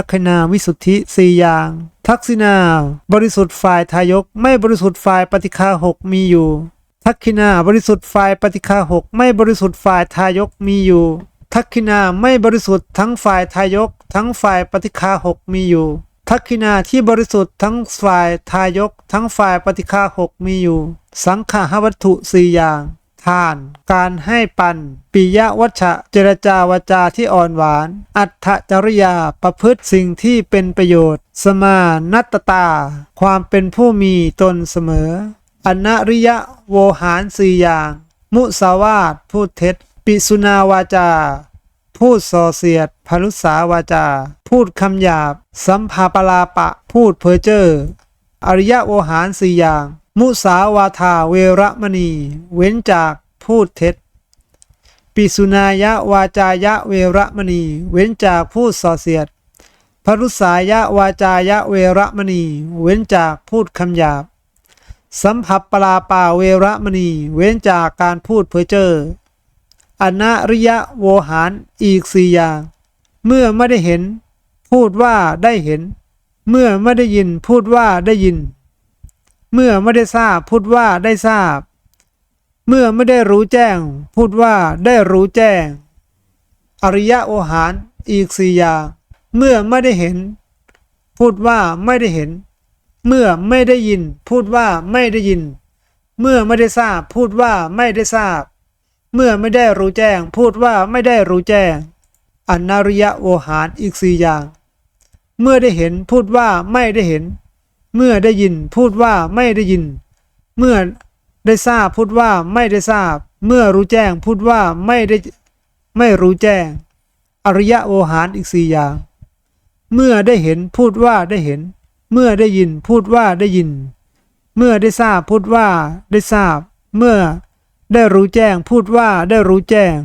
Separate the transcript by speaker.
Speaker 1: ทักขินาวิสุทธิสี่อย่าง ทักษิณาบริสุทธิ์ฝ่ายทายก ไม่บริสุทธิ์ฝ่ายปฏิฆาหกมีอยู่ ทักขินาบริสุทธิ์ฝ่ายปฏิฆาหกไม่บริสุทธิ์ฝ่ายทายกมีอยู่ ทักขินาไม่บริสุทธิ์ทั้งฝ่ายทายก ทั้งฝ่ายปฏิฆาหกมีอยู่ ทักขินาที่บริสุทธิ์ทั้งฝ่ายทายก ทั้งฝ่ายปฏิฆาหกมีอยู่ สังขาวัตถุสี่อย่าง ทาน การให้ปัน ปิยวัชชะเจรจาวาจาที่อ่อนหวาน อัตจริยาประพฤติสิ่งที่เป็นประโยชน์ สมานัตตา ความเป็นผู้มีตนเสมอ อนริยะโวหารสี่อย่าง มุสาวาทพูดเท็จ ปิสุนาวาจา พูดส่อเสียดพลุสาวาจา พูดคำหยาบ สัมภาปลาปะ พูดเพ้อเจ้ออริยโวหารสี่อย่าง มุสาวาทาเวระมณี เว้นจากพูดเท็จ ปิสุนายะวาจายะเวระมณี เว้นจากพูดส่อเสียด พรุสายะวาจายะเวระมณี เว้นจากพูดคำหยาบ สัมผัสปลาปาเวระมณี เว้นจากการพูดเพ้อเจ้ออนาริยะโวหารอีกสี่อย่าง เมื่อไม่ได้เห็น พูดว่าได้เห็น เมื่อไม่ได้ยินพูดว่าได้ยิน เมื่อไม่ได้ทราบพูดว่าได้ทราบ เมื่อไม่ได้รู้แจ้ง พูดว่าได้รู้แจ้ง อริยะโอหารอีกสี่อย่างเมื่อไม่ได้เห็น พูดว่าไม่ได้เห็น เมื่อไม่ได้ยิน พูดว่าไม่ได้ยิน เมื่อไม่ได้ทราบ พูดว่าไม่ได้ทราบ เมื่อไม่ได้รู้แจ้ง พูดว่าไม่ได้รู้แจ้งอนาริยะโวหารอีกสี่อย่าง เมื่อได้เห็นพูดว่าไม่ได้เห็น เมื่อได้ยินพูดว่าไม่ได้ยิน เมื่อได้ทราบพูดว่าไม่ได้ทราบ เมื่อรู้แจ้งพูดว่าไม่ได้ไม่รู้แจ้ง อริยะโวหารอีกสี่อย่าง เมื่อได้เห็นพูดว่าได้เห็น เมื่อได้ยินพูดว่าได้ยิน เมื่อได้ทราบพูดว่าได้ทราบ เมื่อได้รู้แจ้งพูดว่าได้รู้แจ้ง